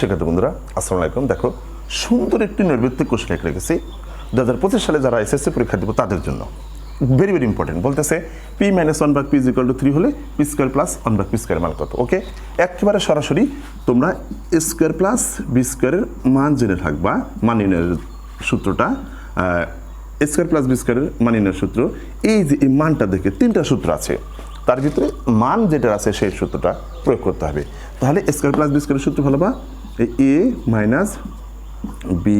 শিক্ষার্থী বন্ধুরা, আসসালামু আলাইকুম। দেখো, সুন্দর একটি নৈর্বৃত্তিক কোশ্চেন লিখে রেখেছি। দু হাজার পঁচিশ সালে যারা এসএসসি পরীক্ষা দেবো তাদের জন্য। ভেরি ভেরি ইম্পর্টেন্ট বলতেছে P minus one by P is equal to three হলে P square plus one by P square মান কত? ওকে একেবারে সরাসরি তোমরা স্কোয়ার প্লাস বি স্কোয়ারের মান জেনে থাকবা। মান নির্ণয়ের সূত্রটা স্কোয়ার প্লাস বি স্কোয়ারের মান নির্ণয়ের সূত্র। এই যে এই মানটা দেখে তিনটা সূত্র আছে। তার ভিতরে মান যেটা আছে সেই সূত্রটা প্রয়োগ করতে হবে। তাহলে স্কোয়ার প্লাস বি স্কোয়ারের সূত্র ভালো বা? A minus B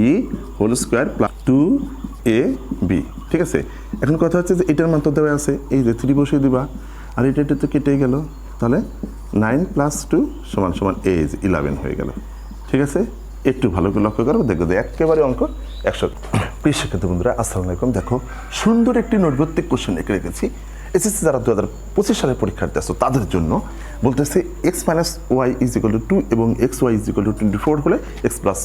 whole square plus two A B. ঠিক আছে? এখন কথা হচ্ছে যে এটার তো দেওয়া আছে। এই যে থ্রি বসিয়ে দিবা, আর এটা এটা তো কেটেই গেল। তাহলে নাইন প্লাস টু সমান সমান এজ ইলেভেন হয়ে গেল। ঠিক আছে? একটু ভালো করে লক্ষ্য করো। দেখো একেবারে অঙ্ক একশো। প্রিয় শিক্ষার্থী বন্ধুরা, আসসালামু আলাইকুম। দেখো, সুন্দর একটি নৈর্বত্তিক কোশ্চেন এঁকে রেখেছি। এসএসসি যারা দু হাজার পঁচিশ সালের পরীক্ষার্থী আসো তাদের জন্য বলতেছে X minus Y is equal to two এবং X Y is equal to twenty four হলে এক্স প্লাস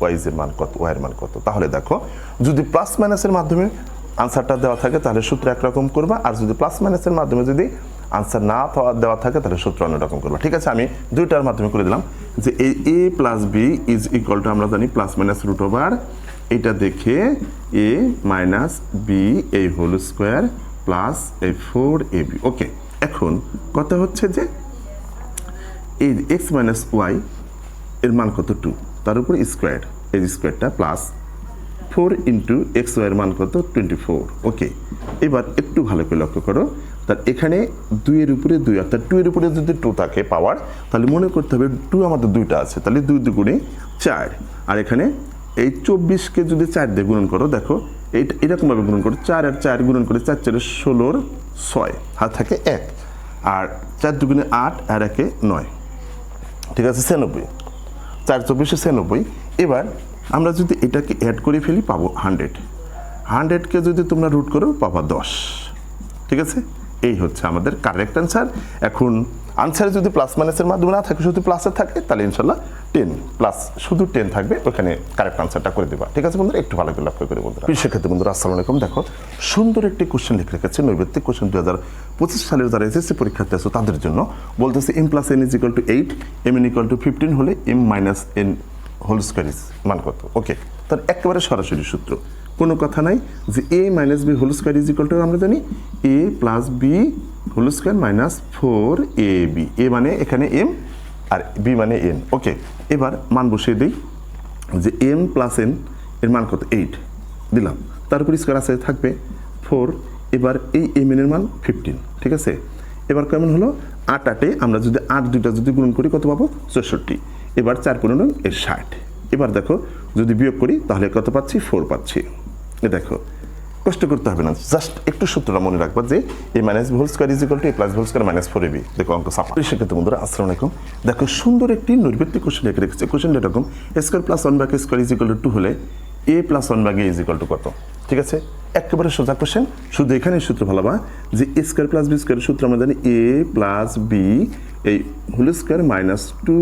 ওয়াইজের মান কত ওয়াইয়ের মান কত? তাহলে দেখো, যদি প্লাস মাইনাসের মাধ্যমে আনসারটা দেওয়া থাকে, তাহলে সূত্র একরকম করবা। আর যদি প্লাস মাইনাসের মাধ্যমে যদি আনসার না দেওয়া থাকে, তাহলে সূত্র অন্যরকম করবা। ঠিক আছে, আমি দুইটার মাধ্যমে করে দিলাম যে এই A plus B is equal to আমরা জানি প্লাস মাইনাস রুট ওভার এটা দেখে এ মাইনাস বি এই হোল স্কোয়ার প্লাস এই ফোর এ বি ওকে এখন কথা হচ্ছে যে এই এক্স মাইনাস ওয়াই এর মান কত টু তার উপর স্কোয়ার এই স্কোয়ারটা প্লাস ফোর ইন্টু এক্স ওয়াইয়ের মান কত? টোয়েন্টি ফোর ওকে এবার একটু ভালো করে লক্ষ্য করো। তার এখানে দুইয়ের উপরে দুই, অর্থাৎ টু এর উপরে যদি টু থাকে পাওয়ার তাহলে মনে করতে হবে টু আমাদের দুইটা আছে। তাহলে দুই দুগুণে চার। আর এখানে এই চব্বিশকে যদি চার দিয়ে গুণন করো, দেখো, এইটা, এরকমভাবে গুণন করো, চার আর চার গুণন করে চার, চারে ষোলোর ছয়, হাত থাকে এক। আর চার দুগুণে আট, আর একে নয়। ঠিক আছে, ছিয়ানব্বই। চার চব্বিশে ছিয়ানব্বই। এবার আমরা যদি এটাকে অ্যাড করে ফেলি, পাবো হান্ড্রেড হান্ড্রেডকে যদি তোমরা রুট করো, পাবা দশ। ঠিক আছে? এই হচ্ছে আমাদের কারেক্ট অ্যান্সার এখন আনসারে যদি প্লাস মাইনাসের মাধ্যমে না থাকে, শুধু প্লাসে থাকে, তাহলে ইনশাল্লাহ টেন প্লাস শুধু টেন থাকবে, ওখানে কারেক্ট আনসারটা করে দেবা। ঠিক আছে বন্ধুরা? একটু ভালো করে লক্ষ্য করে বন্ধুরা। শিক্ষার্থী বন্ধুরা, আসসালামু আলাইকুম। দেখো, সুন্দর একটি কোশ্চেন লিখে রেখেছে নৈবেত্তিক কোশ্চেন দু হাজার পঁচিশ সালের যারা এসএসসি পরীক্ষার্থী আছে, তাদের জন্য বলতেছে M plus N is equal to eight M N equal to fifteen হলে M minus N whole square মান কত? ওকে তার একেবারে সরাসরি সূত্র। কোনো কথা নাই যে A minus B whole square is equal to আমরা জানি A plus B whole square minus four A B A মানে এখানে এম আর বি মানে এন ওকে এবার মান বসিয়ে দিই। যে এম প্লাস এন এর মান কত? এইট দিলাম। তার উপর স্কোয়ার আছে, থাকবে ফোর এবার এই এম এর মান ফিফটিন ঠিক আছে? এবার কেমন হলো? আট আটে আমরা যদি আট দুইটা যদি গুণন করি, কত পাবো? চৌষট্টি। এবার চার পনেরো এর ষাট। এবার দেখো, যদি বিয়োগ করি, তাহলে কত পাচ্ছি? ফোর পাচ্ছি। দেখো, কষ্ট করতে হবে না। জাস্ট একটু সূত্রটা মনে রাখবা যে A minus whole square is equal to A plus whole square minus four A B দেখো, অঙ্ক সাফা। সেক্ষেত্রে বন্ধুরা, আসসালামু আলাইকুম। দেখো, সুন্দর একটি নৈর্বৃত্তিক কোশ্চেন রেখে রেখেছে কোশ্চেনটা এরকম square plus one by square is equal to two হলে A plus one by is equal to কত? ঠিক আছে? একেবারে সোজা কোশ্চেন শুধু এখানে সূত্র ভালো বা যে A square plus B square সূত্র আমরা জানি এ প্লাস বি এই whole square minus two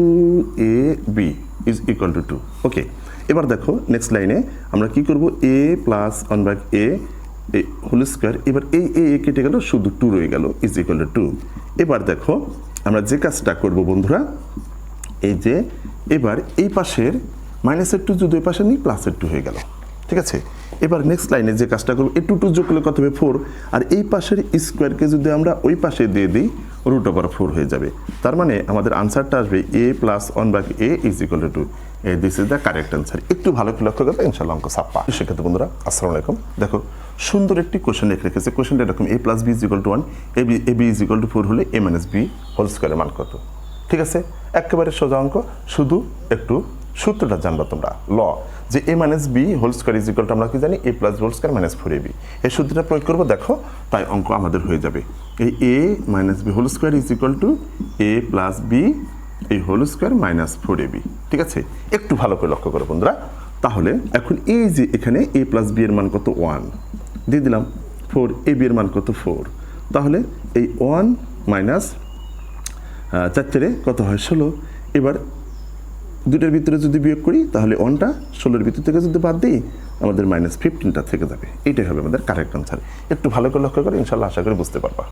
A B is equal to two okay এবার দেখো নেক্সট লাইনে আমরা কি করব? A plus one by A এই হোল স্কোয়ার এবার এই এ এ কেটে গেল, শুধু টু রয়ে গেল ইজ ইকুয়াল টু টু এবার দেখো, আমরা যে কাজটা করব বন্ধুরা, এই যে, এবার এই পাশের মাইনাসের টু যদি ওই পাশে নিই প্লাসের টু হয়ে গেল। ঠিক আছে? এবার নেক্সট লাইনে যে কাজটা করব এই টু টু যোগ করলে কত হবে? ফোর আর এই পাশের স্কোয়ারকে যদি আমরা ওই পাশে দিয়ে দিই রুট ওভার ফোর হয়ে যাবে। তার মানে আমাদের আনসারটা আসবে A plus one by A is equal to A this is the correct answer একটু ভালো করে লক্ষ্য করবে ইনশাল্লাহ অঙ্ক সাপ্পা সেক্ষেত্রে বন্ধুরা, আসসালামু আলাইকুম। দেখো, সুন্দর একটি কোশ্চেন লিখে রেখেছে। কোশ্চেনটা এরকম A plus B is equal to one A B A B is equal to four হলে এ মাইনাস বি হোল স্কোয়ারের মান কত? ঠিক আছে? একেবারে সোজা অঙ্ক, শুধু একটু সূত্রটা জানবা তোমরা। ল, যে A minus B whole square is equal to আমরা কি জানি? A plus whole square minus four A B এই সূত্রটা প্রয়োগ করব, দেখো, তাই অঙ্ক আমাদের হয়ে যাবে। এই A minus B whole square is equal to A plus B এই whole square minus four A B ঠিক আছে? একটু ভালো করে লক্ষ্য করো বন্ধুরা। তাহলে এখন এই যে এখানে এ প্লাস বি এর মান কত ওয়ান দিয়ে দিলাম ফোর এ বি এর মান কত ফোর তাহলে এই ওয়ান মাইনাস চার কত হয় ষোলো? এবার দুটার ভিতরে যদি বিয়োগ করি, তাহলে ওয়ানটা ষোলোর ভিতর থেকে যদি বাদ দিই, আমাদের মাইনাস ফিফটিনটা থেকে যাবে। এটাই হবে আমাদের কারেক্ট আনসার একটু ভালো করে লক্ষ্য করে, ইনশাল্লাহ আশা করি বুঝতে পারবা।